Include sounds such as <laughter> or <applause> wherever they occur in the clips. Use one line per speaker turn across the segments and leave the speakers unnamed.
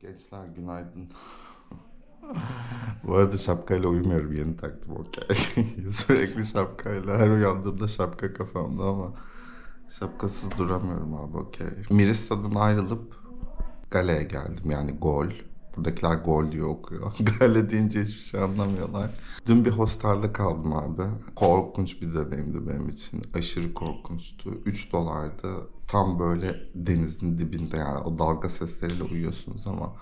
Gençler günaydın. <laughs> Bu arada şapkayla uyumuyorum yeni taktım okey. <laughs> Sürekli şapkayla her uyandığımda şapka kafamda ama şapkasız duramıyorum abi okey. Mirista'dan ayrılıp Gale'ye geldim yani gol. Buradakiler gol diye okuyor. <laughs> Gale deyince hiçbir şey anlamıyorlar. Dün bir hostelde kaldım abi. Korkunç bir deneyimdi benim için. Aşırı korkunçtu. 3 dolardı. Tam böyle denizin dibinde yani o dalga sesleriyle uyuyorsunuz ama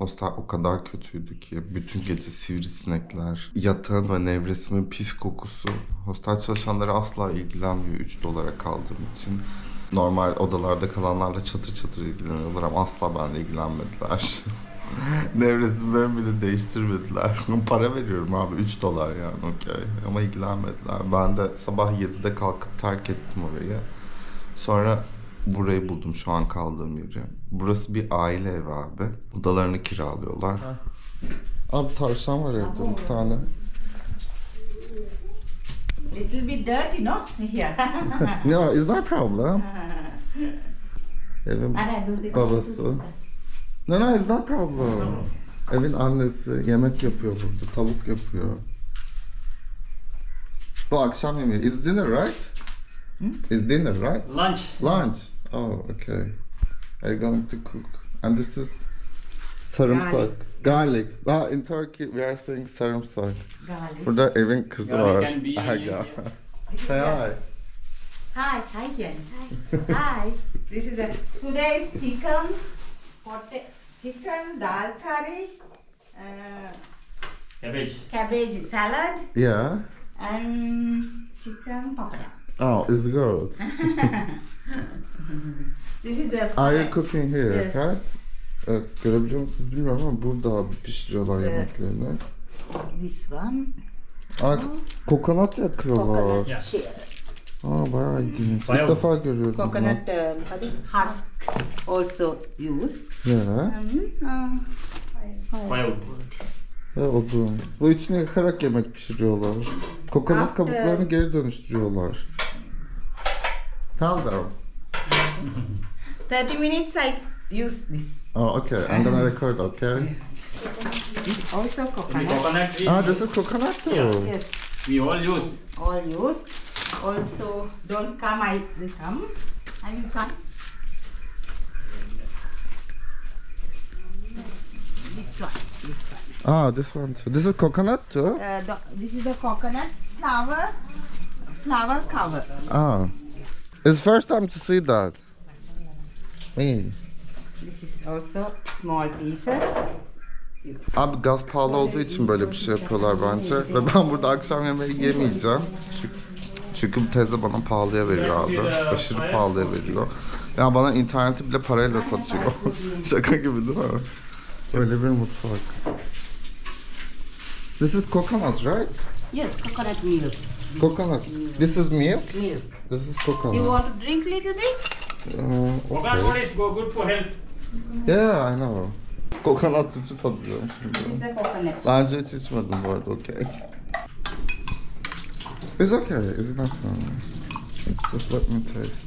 Hostel o kadar kötüydü ki bütün gece sivrisinekler, yatağın ve nevresimin pis kokusu. Hostel çalışanları asla ilgilenmiyor 3 dolara kaldığım için. Normal odalarda kalanlarla çatır çatır ilgileniyorlar ama asla benimle ilgilenmediler. <laughs> <laughs> Nevresimlerimi bile değiştirmediler. <laughs> Para veriyorum abi 3 dolar yani okey. Ama ilgilenmediler. Ben de sabah 7'de kalkıp terk ettim orayı. Sonra burayı buldum şu an kaldığım yeri. Burası bir aile evi abi. Odalarını kiralıyorlar. Abi tavşan var evde bir tane.
Little bit dirty, no? <laughs> Here.
No, it's not problem. Evin babası. No, no, it's not problem. Evin annesi yemek yapıyor burada. Tavuk yapıyor. Bu akşam yemeği. Is dinner right? Is dinner right?
Lunch.
Lunch. Oh, okay. Are you going to cook? And this is sarımsak. Garlic. Ah, in Turkey we are saying sarımsak.
Garlic.
Burada evin kızı
Garlic
var.
can be
Aha,
used,
ya.
yeah.
Say hi.
Hi, hi, Jen. Hi. This is the today's chicken, potato, chicken dal curry, uh,
Cabbage.
cabbage salad,
Yeah.
and chicken pakoda.
Oh, it's good. <laughs>
This is the
Are you cooking here?
Yes.
Evet. Evet, görebiliyor musunuz bilmiyorum ama burada pişiriyorlar
Evet.
yemeklerini.
This one,
Aa, kokonat yakıyorlar.
coconut
Yeah.
shell.
Aa, bayağı ilginç.
Bayağı-
İlk defa görüyorum
Coconut uh, husk also
bunu. Ya.
And, uh,
Firewood.
Bu içine yakarak yemek pişiriyorlar. Kokonat
After-
kabuklarını geri dönüştürüyorlar. Tell them.
30 minutes I use this.
Oh, okay. I'm gonna record, okay?
Also
The
coconut.
coconut
Ah, this is coconut too.
Yeah.
Yes.
we all use.
all used. Also, don't come, I will come. I will come. One, this one.
Ah, this one too. This is coconut too?
Uh, the, this is the coconut flower, flower cover.
Ah. It's first time to see that. Me.
This is also small pieces.
Abi gaz pahalı olduğu için böyle bir şey yapıyorlar bence. Ve ben burada akşam yemeği yemeyeceğim. Çünkü, çünkü teyze bana pahalıya veriyor abi. Aşırı pahalıya veriyor. Ya bana interneti bile parayla satıyor. <laughs> Şaka gibi değil mi? Böyle bir mutfak. This is coconut, right?
Yes, coconut milk.
Coconut. This is milk.
Milk.
This is
You
coconut.
want to drink little bit?
Uh,
Coconut
okay.
water is go- good for health.
Yeah, I know. Kokonat sütü tadıyorum şimdi.
This is the coconut.
Daha önce hiç içmedim bu arada, okey. It's okay, it's enough now. Just let me taste.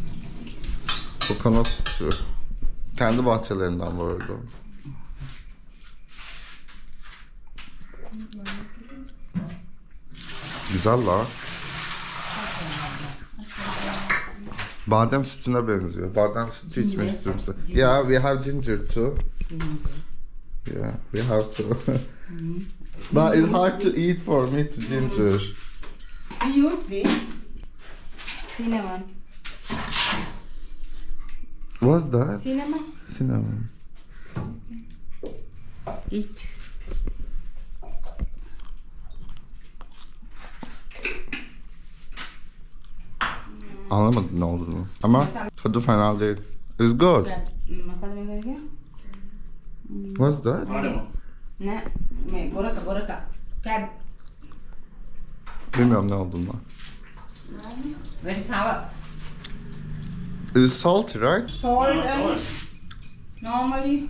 Kokonat sütü. Kendi bahçelerinden bu arada. Güzel la. Badem sütüne benziyor. Badem sütü içmek size. Yeah, we have ginger too. Yeah, we have to. but it's hard to eat for me to ginger.
We use this cinnamon.
What's that?
Cinnamon.
Cinnamon.
Eat.
Anlamadım ne olduğunu. Ama tadı fena değil. It's good. What's that?
Ne? Me goraka goraka. Cab.
Bilmiyorum ne olduğunu.
Very sour.
It's salty, right?
Salt and normally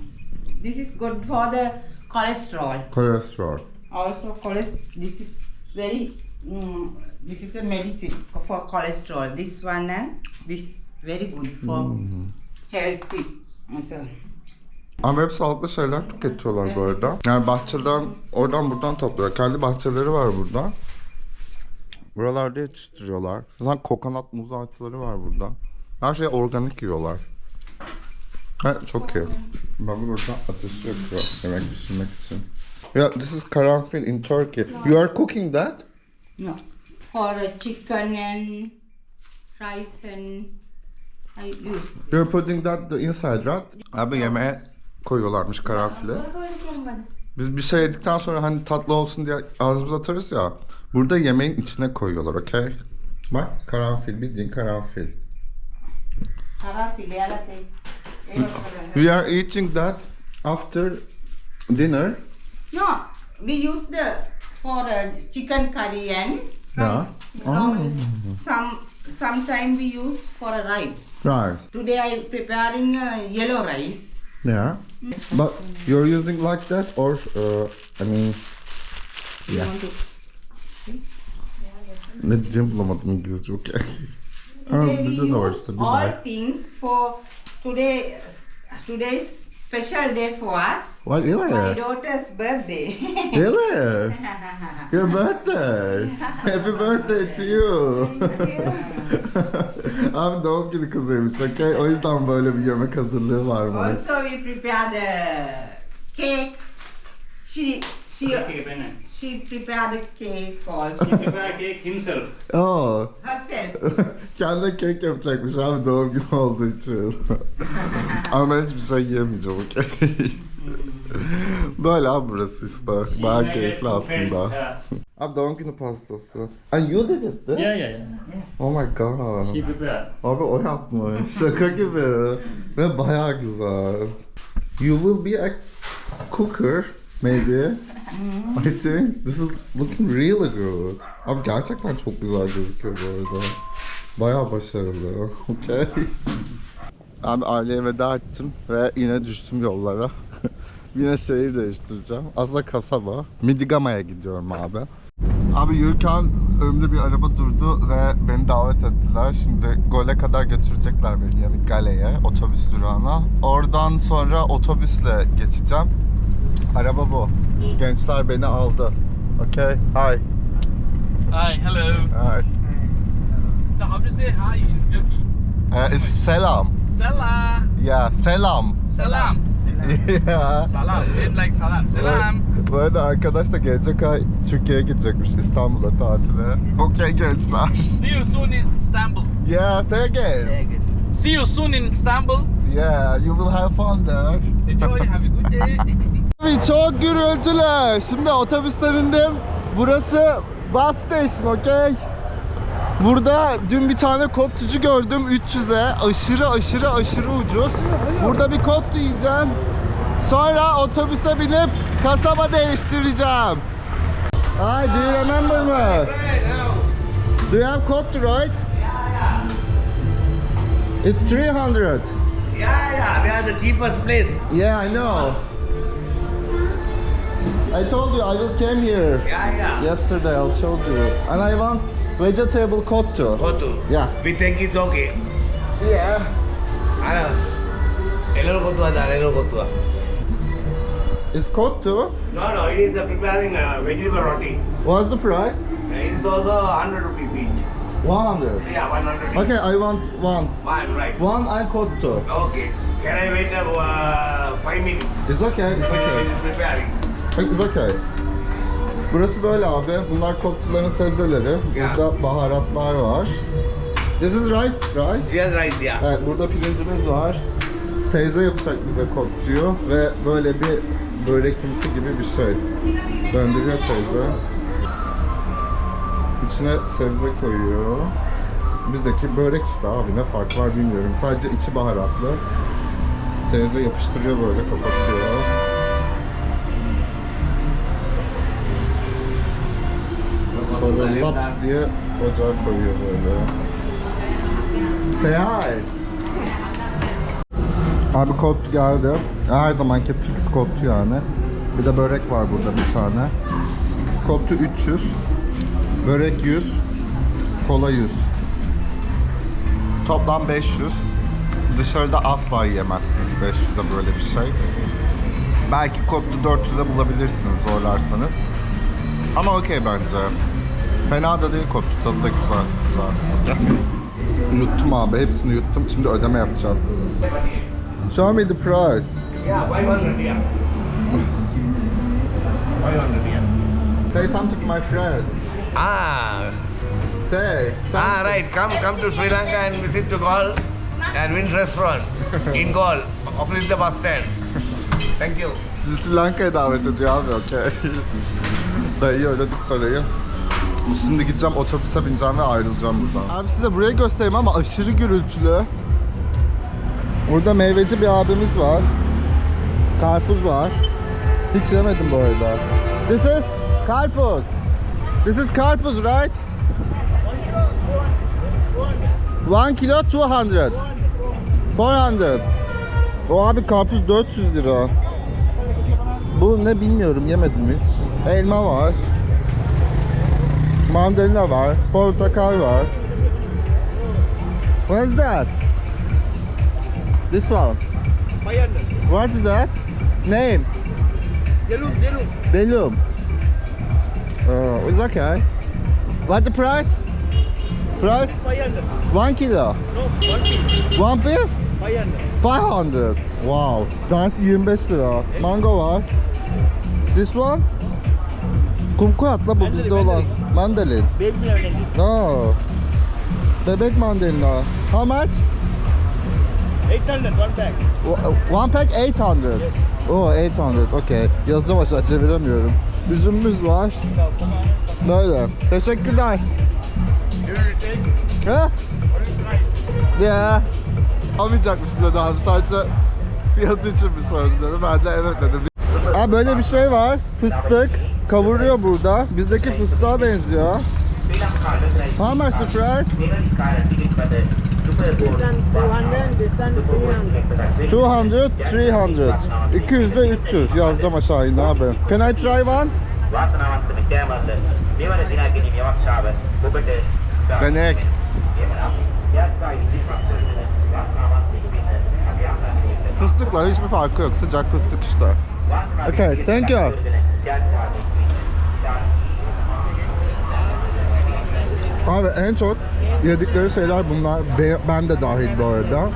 this is good for the cholesterol.
Cholesterol.
Also cholesterol. This is very. Mm, this is a medicine for cholesterol. This one and this very good for healthy. Also,
Ama hep sağlıklı şeyler tüketiyorlar bu arada. Yani bahçeden, oradan buradan topluyor. Kendi bahçeleri var burada. Buralarda yetiştiriyorlar. Zaten kokonat muz ağaçları var burada. Her şey organik yiyorlar. Evet, çok iyi. Ben burada ateşi yakıyor yemek pişirmek için. Yeah, this is karanfil in Turkey. You are cooking that?
No. For uh, chicken and rice and I use.
You're putting that the inside, right? Abi yemeğe koyuyorlarmış karanfili. Biz bir şey yedikten sonra hani tatlı olsun diye ağzımıza atarız ya. Burada yemeğin içine koyuyorlar, okey? Bak karanfil, bildiğin karanfil.
Karanfil, yalate.
We are eating that after dinner.
No, we use the for uh, chicken curry and
Yeah.
rice. Normally, Some sometime we use for a rice.
Right.
Today I preparing uh, yellow rice.
Yeah. But you're using like that or uh, I mean Yeah. ne diyeceğim bulamadım İngilizce okey.
We
bizde de var işte
all things for today. Today's special day for us.
What
My
really?
daughter's birthday. <laughs>
Really? Your birthday. Happy birthday to you. Abi doğum günü kızıymış okey. O yüzden böyle bir yemek hazırlığı varmış.
also, we prepare the cake. She she
Cake.
She prepare the cake also <laughs>
Prepare cake himself.
Oo.
herself. <laughs>
Kendine kek yapacakmış abi doğum günü olduğu için. <laughs> Ama ben hiçbir şey yiyemeyeceğim okey. Böyle abi burası işte.
Like
keyifli aslında. Abi doğum günü pastası. And you did it değil mi?
Yeah, yeah, yeah.
Oh my god.
She prepared.
Abi o yapmış. Şaka gibi. Ve bayağı güzel. You will be a cooker maybe. I think this is looking really good. Abi gerçekten çok güzel gözüküyor bu arada. Bayağı başarılı. <laughs> Okay. Abi aileye veda ettim ve yine düştüm yollara. <laughs> yine şehir değiştireceğim. Aslında kasaba. Midigama'ya gidiyorum abi. Abi yürürken önümde bir araba durdu ve beni davet ettiler. Şimdi gole kadar götürecekler beni yani Gale'ye, otobüs durağına. Oradan sonra otobüsle geçeceğim. Araba bu. Gençler beni aldı. Okay, hi.
Hi, hello.
Hi.
So how do you say hi in Turkey?
Uh, it's selam.
Salam.
Yeah, selam.
Salam.
yeah.
Salam. Same like salam. Salam.
Bu arada arkadaş da gelecek ay Türkiye'ye gidecekmiş İstanbul'a tatile. Okay gençler.
See you soon in Istanbul.
Yeah, say again.
See you soon in Istanbul.
Yeah, you will have fun there.
Enjoy. Have a good day. <laughs>
Abi çok gürültülü. Şimdi otobüsten indim. Burası bus station, okey? Burada dün bir tane kotlucu gördüm 300'e. Aşırı aşırı aşırı ucuz. Burada bir kotlu yiyeceğim. Sonra otobüse binip kasaba değiştireceğim. Hi, do you remember me? Do you have kotlu, right? It's 300.
Yeah, yeah, we are the cheapest place.
Yeah, I know. I told you I will came here.
Yeah, yeah.
Yesterday I told you. And I want vegetable kottu.
Go to.
Yeah.
We think it's okay.
Yeah.
Ano? Hello, go to that. Hello, go to
It's kottu.
No, no, it is the preparing uh, vegetable roti.
What's the price?
It is also 100 rupees each.
100.
Yeah, 100 each.
Okay, I want one.
One, right.
One and kottu.
Okay. Can I wait uh, five minutes?
It's okay, it's
It
okay.
is preparing.
It's okay. Burası böyle abi. Bunlar kottuların sebzeleri. Burada baharatlar var. This is rice, rice.
Yes, right, yeah.
Evet, burada pirincimiz var. Teyze yapacak bize kotluyor ve böyle bir börekimsi gibi bir şey. Döndürüyor teyze. İçine sebze koyuyor. Bizdeki börek işte abi ne fark var bilmiyorum. Sadece içi baharatlı. Teyze yapıştırıyor böyle kapatıyor. Sonra laps diye ocağa koyuyor böyle. Say hi. Abi kod geldi. Her zamanki fix kodtu yani. Bir de börek var burada bir tane. Kodtu 300. Börek 100. Kola 100. Toplam 500. dışarıda asla yiyemezsiniz 500'e böyle bir şey. Belki kodlu 400'e bulabilirsiniz zorlarsanız. Ama okey bence. Fena da değil kodlu tadı da güzel. güzel. yuttum abi hepsini yuttum. Şimdi ödeme yapacağım. Show me the price.
Yeah, 500 yeah. 500 yeah.
Say something to my friends.
Ah,
Say.
ah, right. Come, come to Sri Lanka and visit to Gaul and Win Restaurant in Gaul, opposite the bus stand. Thank you.
Sizi Sri Lanka'ya davet ediyor abi okey. Dayıya ödedik parayı. Şimdi gideceğim otobüse bineceğim ve ayrılacağım buradan. Abi size burayı göstereyim ama aşırı gürültülü. Burada meyveci bir abimiz var. Karpuz var. Hiç yemedim bu arada. This is karpuz. This is karpuz right? One kilo 200. 400. O abi karpuz 400 lira. Bu ne bilmiyorum yemedim hiç. Elma var. Mandalina var. Portakal var. What is that? This one.
500.
What is that? Name?
Delum, delum.
Delum. Oh, it's okay. What the price? Price?
500.
One kilo.
No, one piece.
One piece?
500.
500. Wow. Tanesi 25 lira. Mango var. This one? Kumkuatla bu bizde olan. Mandalin.
Baby mandalina.
No. Bebek mandalina. How much?
800, one.
O- One pack 800. Oh 800. Okay. Yazacağım aşağı çeviremiyorum. Üzümümüz var. Böyle. Teşekkürler. Ha? Ya. Almayacakmış dedi abi. Sadece fiyatı için bir sorun dedi. Ben de evet dedim. Ha böyle bir şey var. Fıstık kavuruyor burada. Bizdeki fıstığa benziyor. How much the price?
200, 300.
200 ve 300 yazacağım aşağı in abi. Can I try one? Denek. Fıstıkla hiçbir farkı yok. Sıcak fıstık işte. Okay, thank you. Abi en çok yedikleri şeyler bunlar. Be- Ben de dahil bu arada.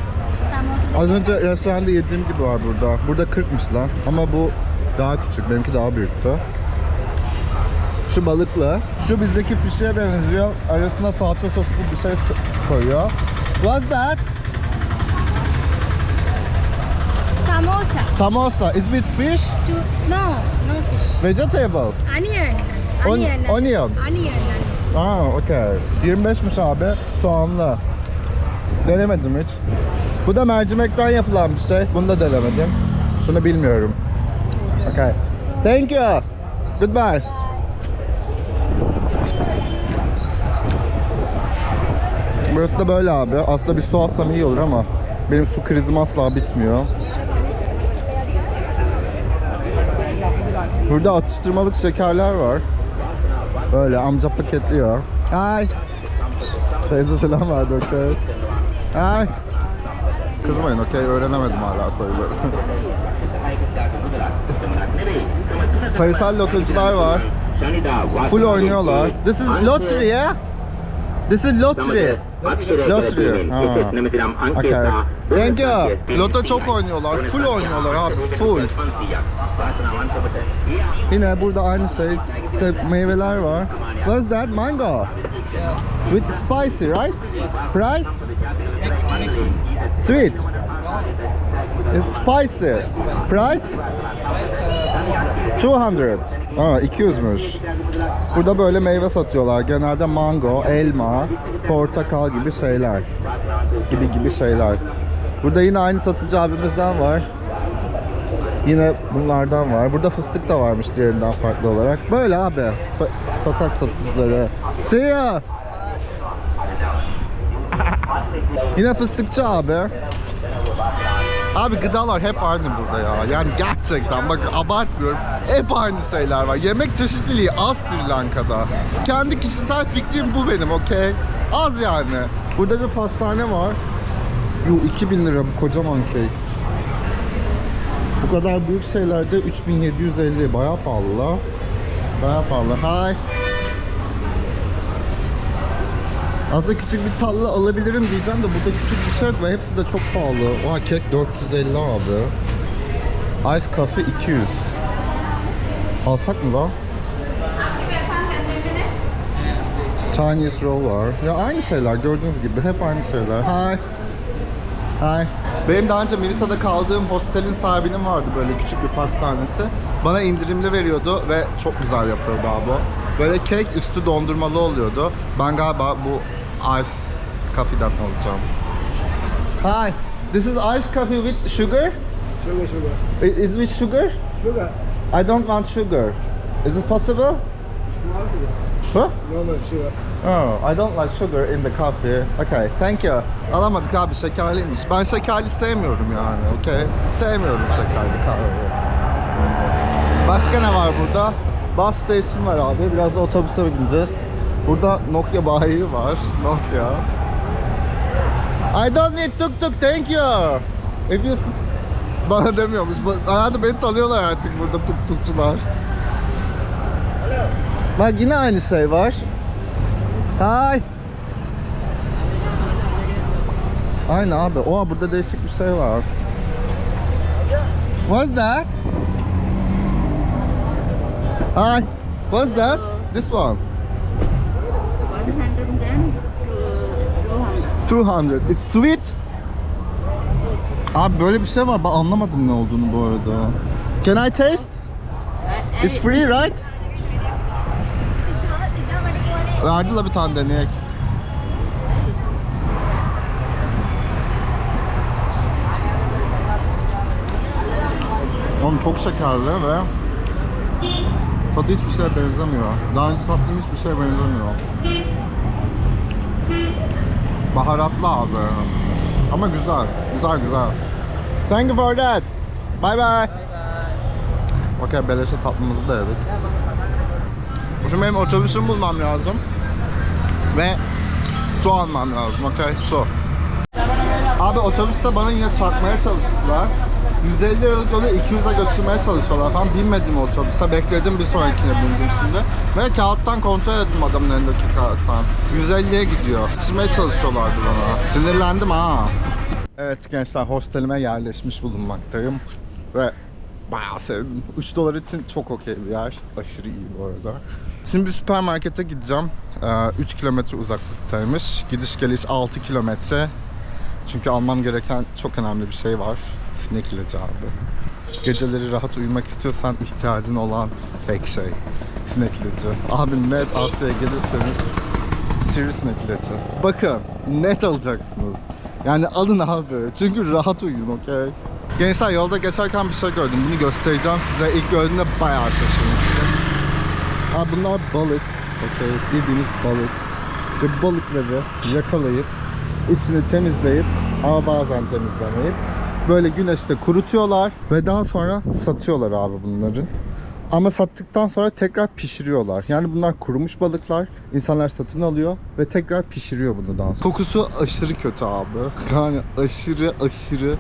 Az önce restoranda yediğim gibi var burada. Burada 40'mış lan. Ama bu daha küçük. Benimki daha büyüktü. Şu balıklı. Şu bizdeki pişiye benziyor. Arasına salça sosu gibi bir şey koyuyor. What's that?
Samosa.
Samosa. Is it fish?
No, no fish.
Vegetable.
Onion.
On-
Onion.
onion.
Onion.
Aa, okey. 25'miş abi. Soğanlı. Denemedim hiç. Bu da mercimekten yapılan bir şey. Bunu da denemedim. Şunu bilmiyorum. Okay. Thank you. Goodbye. Burası da böyle abi. Aslında bir su alsam iyi olur ama benim su krizim asla bitmiyor. Burada atıştırmalık şekerler var. Böyle amca paketliyor. Ay. Teyze selam verdi okey. Ay. Kızmayın okey öğrenemedim hala sayıları. Sayısal lotocular var. Full oynuyorlar. This is lottery ya. This is lottery. Lottery. Ha. Okay. You. Loto çok oynuyorlar. Full oynuyorlar abi. Full. Yine burada aynı şey. Se- meyveler var. What's that? Mango. With spicy, right? Price? Sweet. It's spicy. Price? 200. Aa 200'müş. Burada böyle meyve satıyorlar. Genelde mango, elma, portakal gibi şeyler. Gibi gibi şeyler. Burada yine aynı satıcı abimizden var. Yine bunlardan var. Burada fıstık da varmış diğerinden farklı olarak. Böyle abi. so- sokak satıcıları. See ya. <laughs> Yine fıstıkçı abi. Abi gıdalar hep aynı burada ya. Yani gerçekten bak abartmıyorum. Hep aynı şeyler var. Yemek çeşitliliği az Sri Lanka'da. Kendi kişisel fikrim bu benim okey. Az yani. Burada bir pastane var. Yuh 2000 lira bu kocaman kek. Bu kadar büyük şeylerde 3750 bayağı pahalı la. Bayağı pahalı. Hi. Aslında küçük bir tatlı alabilirim diyeceğim de burada küçük bir şey yok ve hepsi de çok pahalı. Oha kek 450 abi. Ice Coffee 200. Alsak mı lan? Chinese roll var. Ya aynı şeyler gördüğünüz gibi hep aynı şeyler. Hi. Hi. Benim daha önce Mirisa'da kaldığım hostelin sahibinin vardı böyle küçük bir pastanesi. Bana indirimli veriyordu ve çok güzel yapıyordu abi. Böyle kek üstü dondurmalı oluyordu. Ben galiba bu ice coffee'den alacağım. Hi. This is ice coffee with sugar?
Sugar, sugar.
Is with sugar?
Sugar.
I don't want sugar. Is it possible? Huh?
Normal sugar.
Oh, I don't like sugar in the coffee. Okay, thank you. Alamadık abi şekerliymiş. Ben şekerli sevmiyorum yani. Okay. Sevmiyorum şekerli kahveyi. Başka ne var burada? Bus station var abi. Biraz da otobüse bineceğiz. Burada Nokia bayi var. Nokia. I don't need tuk tuk, thank you. If you... Bana demiyormuş. Herhalde beni tanıyorlar artık burada tuk tukçular. Bak yine aynı şey var. Hi. Aynı abi. Oha burada değişik bir şey var. What's that? Hi. What's that? This one. 200. It's sweet. Abi böyle bir şey var. Ben anlamadım ne olduğunu bu arada. Can I taste? It's free, right? Verdi la bir tane deneyek. Oğlum çok şekerli ve tadı hiçbir şeye benzemiyor. Daha önce tattığım hiçbir şeye benzemiyor. Baharatlı abi. Ama güzel. Güzel güzel. Thank you for that. Bye bye. Okey beleşe tatlımızı da yedik. Şimdi benim otobüsümü bulmam lazım. Ve su almam lazım. Okey su. Abi otobüste bana yine çarpmaya çalıştılar. 150 liralık yolu 200'e götürmeye çalışıyorlar falan. Binmedim otobüse. Bekledim bir sonrakine bindim şimdi. Ve kağıttan kontrol ettim adamın elindeki kağıttan. 150'ye gidiyor. Geçirmeye çalışıyorlardı bana. Sinirlendim ha. Evet gençler hostelime yerleşmiş bulunmaktayım. Ve bayağı sevdim. 3 dolar için çok okey bir yer. Aşırı iyi bu arada. Şimdi bir süpermarkete gideceğim. 3 kilometre uzaklıktaymış. Gidiş geliş 6 kilometre. Çünkü almam gereken çok önemli bir şey var. Sinek ilacı abi. Geceleri rahat uyumak istiyorsan ihtiyacın olan tek şey. Sinek ilacı. Abi net Asya'ya gelirseniz sivrisinek ilacı. Bakın net alacaksınız. Yani alın abi. Çünkü rahat uyuyun okey. Gençler yolda geçerken bir şey gördüm. Bunu göstereceğim size. İlk gördüğümde bayağı şaşırmıştım. Abi bunlar balık. Okey. Bildiğiniz balık. Ve balıkları yakalayıp içini temizleyip ama bazen temizlemeyip böyle güneşte kurutuyorlar ve daha sonra satıyorlar abi bunları. Ama sattıktan sonra tekrar pişiriyorlar. Yani bunlar kurumuş balıklar. İnsanlar satın alıyor ve tekrar pişiriyor bunu daha sonra. Kokusu aşırı kötü abi. Yani aşırı aşırı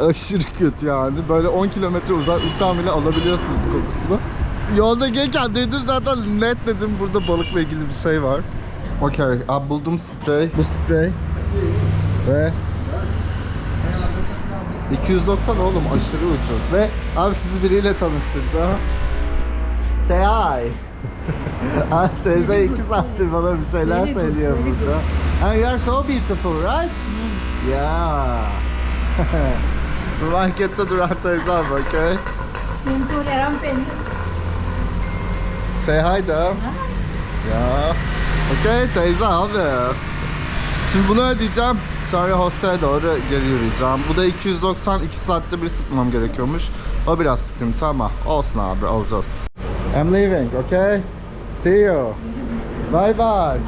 aşırı kötü yani. Böyle 10 kilometre uzaklıktan bile alabiliyorsunuz kokusunu. Yolda gelirken duydum zaten net dedim burada balıkla ilgili bir şey var. Okey, abi buldum sprey. Bu sprey. Ve 290 oğlum aşırı ucuz. Ve abi sizi biriyle tanıştıracağım. Say hi. <laughs> Abi teyze iki saattir bana bir şeyler söylüyor burada. And you are so beautiful, right? Yeah. Markette duran teyze abi, okay? Say hi da. Ya. Okay teyze abi. Şimdi bunu ödeyeceğim. Sonra hostele doğru geri yürüyeceğim. Bu da 290 2 saatte bir sıkmam gerekiyormuş. O biraz sıkıntı ama olsun abi alacağız. I'm leaving, okay? See you. Bye bye.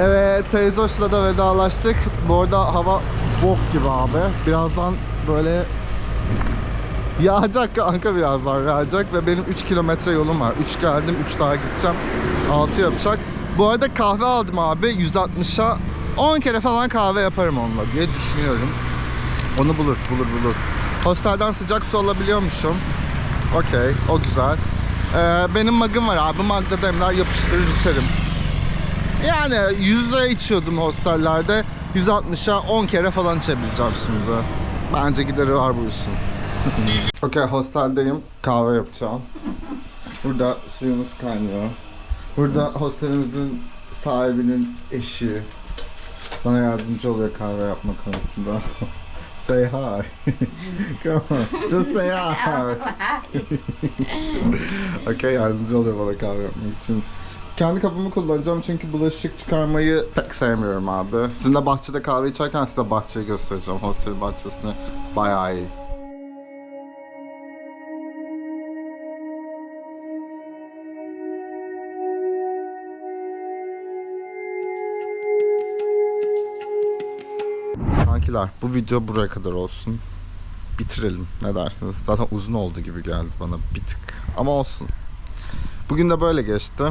Evet, teyze hoşla da vedalaştık. Bu arada hava bok gibi abi. Birazdan böyle Yağacak kanka birazdan yağacak ve benim 3 kilometre yolum var. 3 geldim 3 daha gideceğim. 6 yapacak. Bu arada kahve aldım abi 160'a 10 kere falan kahve yaparım onunla diye düşünüyorum. Onu bulur, bulur, bulur. Hostelden sıcak su alabiliyormuşum. Okey, o güzel. Ee, benim magım var abi. Magda demler yapıştırır içerim. Yani 100 liraya içiyordum hostellerde. 160'a 10 kere falan içebileceğim şimdi. Bence gideri var bu işin. <laughs> Okey, hosteldeyim. Kahve yapacağım. Burada suyumuz kaynıyor. Burada hostelimizin sahibinin eşi bana yardımcı oluyor kahve yapma konusunda. <laughs> say hi. <laughs> Come on, just say hi. <laughs> okay, yardımcı oluyor bana kahve yapmak için. Kendi kapımı kullanacağım çünkü bulaşık çıkarmayı pek sevmiyorum abi. Sizinle bahçede kahve içerken size bahçeyi göstereceğim. Hostel bahçesini bayağı iyi. Kankiler bu video buraya kadar olsun. Bitirelim ne dersiniz? Zaten uzun oldu gibi geldi bana bir tık. Ama olsun. Bugün de böyle geçti.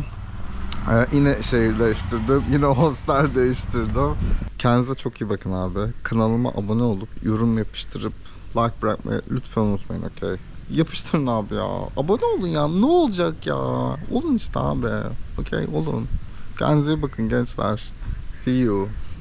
Ee, yine şehir değiştirdim. <laughs> Yine hostel değiştirdim. Kendinize çok iyi bakın abi. Kanalıma abone olup yorum yapıştırıp like bırakmayı lütfen unutmayın okey. Yapıştırın abi ya. Abone olun ya. Ne olacak ya? Olun işte abi. Okey olun. Kendinize iyi bakın gençler. See you.